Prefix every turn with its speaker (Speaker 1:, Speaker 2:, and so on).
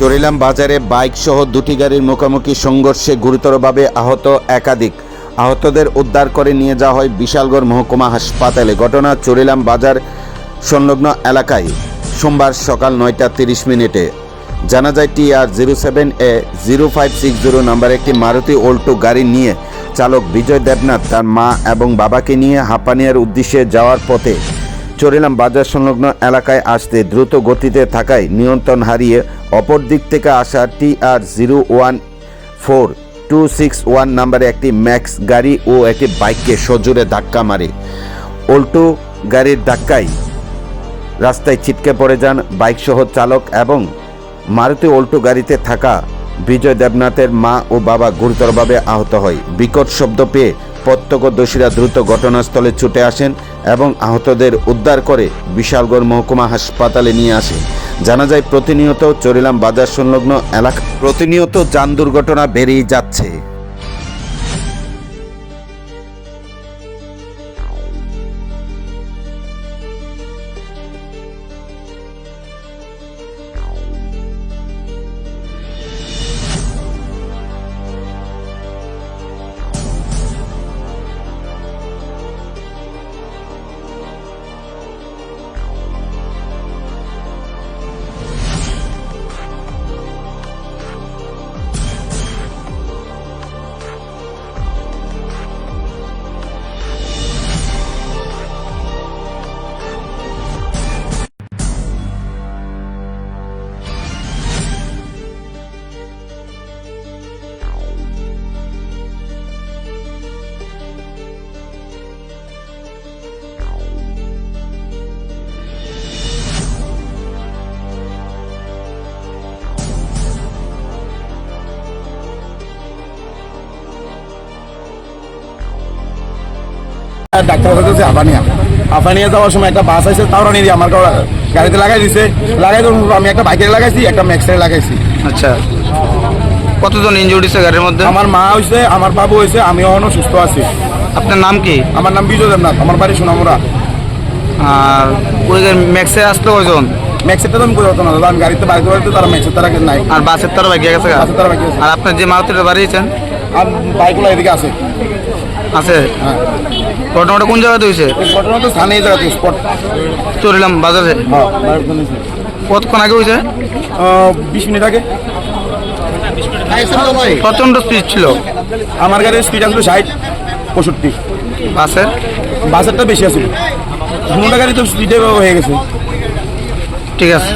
Speaker 1: চরিলাম বাজারে বাইক সহ দুটি গাড়ির মুখোমুখি সংঘর্ষে গুরুতরভাবে আহত একাধিক। আহতদের উদ্ধার করে নিয়ে যাওয়া হয় বিশালগড় মহকুমা হাসপাতালে। ঘটনা চরিলাম বাজার সংলগ্ন এলাকায় সোমবার সকাল নয়টা তিরিশ মিনিটে। জানা যায় T R zero seven A zero five six zero number একটি মারুতি অল্টো গাড়ি নিয়ে চালক বিজয় দেবনাথ, তার মা এবং বাবাকে নিয়ে হাঁপানিয়ার উদ্দেশ্যে যাওয়ার পথে চরিলাম বাজার সংলগ্ন এলাকায় আসতে দ্রুত গতিতে থাকায় নিয়ন্ত্রণ হারিয়ে অপর দিক থেকে আসা T R zero one four two six one নাম্বারে একটি ম্যাক্স গাড়ি ও একটি বাইককে সজোরে ধাক্কা মারে। অল্টো গাড়ির ধাক্কায় রাস্তায় ছিটকে পড়ে যান বাইকসহ চালক এবং মারুতি অল্টো গাড়িতে থাকা বিজয় দেবনাথের মা ও বাবা গুরুতরভাবে আহত হয়। বিকট শব্দ পেয়ে প্রত্যক্ষদর্শীরা দ্রুত ঘটনাস্থলে ছুটে আসেন এবং আহতদের উদ্ধার করে বিশালগড় মহকুমা হাসপাতালে নিয়ে আসে জানা যায় প্রতিনিয়ত চরিলাম বাজার সংলগ্ন এলাকা প্রতিনিয়ত যান দুর্ঘটনা বেড়েই যাচ্ছে।
Speaker 2: ডাক্তার হচ্ছে আফানিয়া আফানিয়া যাওয়ার সময় একটা বাস আছে তাও নিয়ে আমার গাড়ি- গাড়িতে লাগাই দিছে। লাগাই তো আমি একটা বাইকে লাগাইছি একটা ম্যাক্সে লাগাইছি।
Speaker 3: আচ্ছা। কতজন ইনজুরি হয়েছে গাড়ির মধ্যে?
Speaker 2: আমার মা হয়েছে আমার বাবু হয়েছে আমি এখনও সুস্থ আছি।
Speaker 3: আপনার নাম কি?
Speaker 2: আমার নাম বিজয় দেবনাথ আমার বাড়ি সোনামুরা
Speaker 3: আর ওই ম্যাক্সে আসলো কয়জন?
Speaker 2: ম্যাক্সেরটা তো আমি কোথাও না দাদা আমি গাড়িতে বাড়িতে বাড়িতে তারা ম্যাক্সের তারা নাই?
Speaker 3: আর বাসের তারা বাকি গেছে। আর আপনার যে মারুতিটা বাড়িয়েছেন
Speaker 2: আর বাইকগুলো এদিকে আছে।
Speaker 3: আছে?
Speaker 2: হ্যাঁ।
Speaker 3: ঘটনাটা কোন জায়গাতে হয়েছে?
Speaker 2: ঘটনা তো স্থানীয় জায়গাতে স্পট।
Speaker 3: চলিলাম বাজারে?
Speaker 2: হ্যাঁ।
Speaker 3: কতক্ষণ আগে হয়েছে?
Speaker 2: বিশ মিনিট আগে।
Speaker 3: প্রচণ্ড স্পিড ছিল।
Speaker 2: আমার গাড়ির স্পিড আসলো ষাট পঁয়ষট্টি।
Speaker 3: বাসের?
Speaker 2: বাসেরটা বেশি আছে দুটা গাড়ি তো স্পিডে হয়ে গেছে।
Speaker 3: ঠিক আছে।